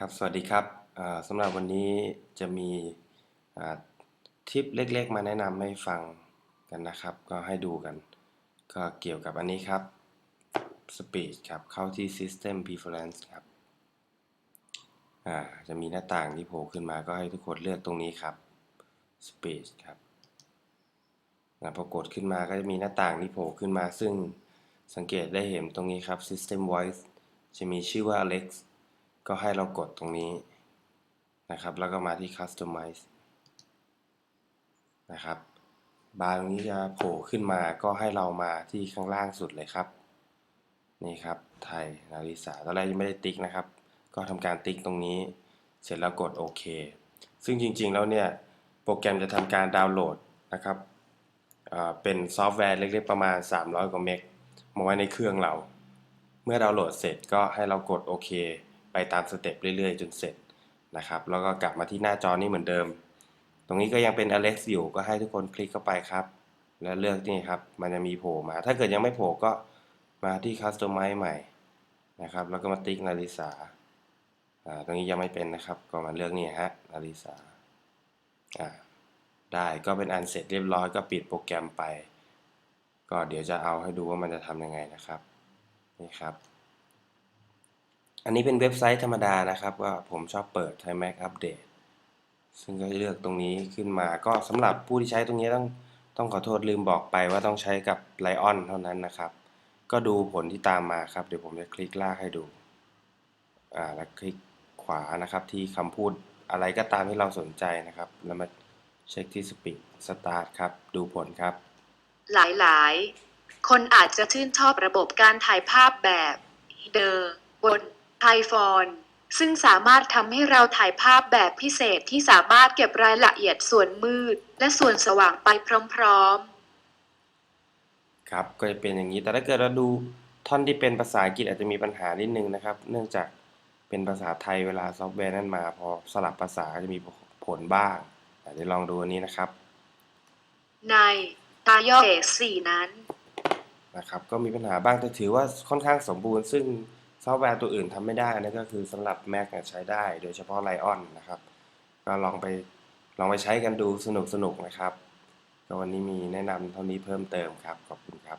ครับ สวัสดีครับสำหรับวันนี้จะมีทิปเล็กๆ มาแนะนำให้ฟังกันนะครับ ก็ให้ดูกัน ก็เกี่ยวกับอันนี้ครับ Speed ครับ เข้าที่ System Preference ครับจะมีหน้าต่างที่โผล่ขึ้นมาก็ให้ทุกคนเลือกตรงนี้ครับ Speed ครับพอกดขึ้นมาก็จะมีหน้าต่างที่โผล่ขึ้นมา ซึ่งสังเกตได้เห็นตรงนี้ครับ System Voice จะมีชื่อว่า Alex ก็ให้เรากดตรงนี้นะครับ แล้วก็มาที่ Customize นะครับ บาร์ตรงนี้จะโผล่ขึ้นมาก็ให้เรามาที่ข้างล่างสุดเลยครับ นี่ครับ ไทยนาริสาตอนแรกยังไม่ได้ติ๊กนะครับ ก็ทำการติ๊กตรงนี้ เสร็จแล้วกดโอเค ซึ่งจริงๆแล้วเนี่ย โปรแกรมจะทำการดาวน์โหลดนะครับเป็นซอฟต์แวร์เล็กๆประมาณ 300 กว่าเมกมาไว้ในเครื่องเรา เมื่อดาวน์โหลดเสร็จก็ให้เรากดโอเค ไปตามสเต็ปเรื่อยๆ จนเสร็จนะครับ แล้วก็กลับมาที่หน้าจอนี้เหมือนเดิม ตรงนี้ก็ยังเป็น Alex อยู่ก็ให้ทุกคนคลิกเข้าไปครับ แล้วเลือกนี่ครับ มันจะมีโผล่มา ถ้าเกิดยังไม่โผล่ก็มาที่ Customize ใหม่นะครับ แล้วก็มาติ๊กนาริสาอ่าตรงนี้ยังไม่เป็นนะครับ ก็มาเลือกนี่ฮะนาริสาอ่าได้ก็เป็นอันเสร็จเรียบร้อยก็ปิดโปรแกรมไป ก็เดี๋ยวจะเอาให้ดูว่ามันจะทำยังไงนะครับ นี่ครับ อันนี้เป็นเว็บไซต์ธรรมดานะครับว่าผมชอบเปิดให้ Mac อัปเดตซึ่งก็เลือกตรงนี้ขึ้นมา ก็สำหรับผู้ที่ใช้ตรงนี้ต้องต้องขอโทษลืมบอกไปว่าต้องใช้กับ Lion เท่านั้นนะครับ ก็ดูผลที่ตามมาครับ เดี๋ยวผมจะคลิกลากให้ดูอ่าแล้วคลิกขวานะครับที่คำพูดอะไรก็ตามที่เราสนใจนะครับ แล้วมาเช็คที่ Speed Start ครับ ดูผลครับ หลายๆคนอาจจะชื่นชอบระบบการถ่ายภาพแบบเดอร์บน ไอโฟนซึ่งสามารถทำให้เราถ่ายภาพแบบพิเศษที่สามารถเก็บรายละเอียดส่วนมืด และส่วนสว่างไปพร้อมครับ ก็จะเป็นอย่างนี้ แต่ถ้าเกิดเราดูท่อนที่เป็นภาษาอังกฤษอาจจะมีปัญหานิดนึงนะครับ เนื่องจากเป็นภาษาไทยเวลาซอฟต์แวร์นั้นมา พอสลับภาษาจะมีผลบ้างอะเดี๋ยวลองดูอันนี้นะครับๆในตายอเอสี่นั้นนะครับ ก็มีปัญหาบ้างแต่ถือว่าค่อนข้างสมบูรณ์ ซึ่ง ซอฟต์แวร์ตัวอื่นทำไม่ได้นั่นก็คือสำหรับ Mac ใช้ได้ โดยเฉพาะ Lion นะครับ ก็ลองไปลองไปใช้กันดูสนุกๆนะครับก็วันนี้มีแนะนำเท่านี้เพิ่มเติมครับ ขอบคุณครับ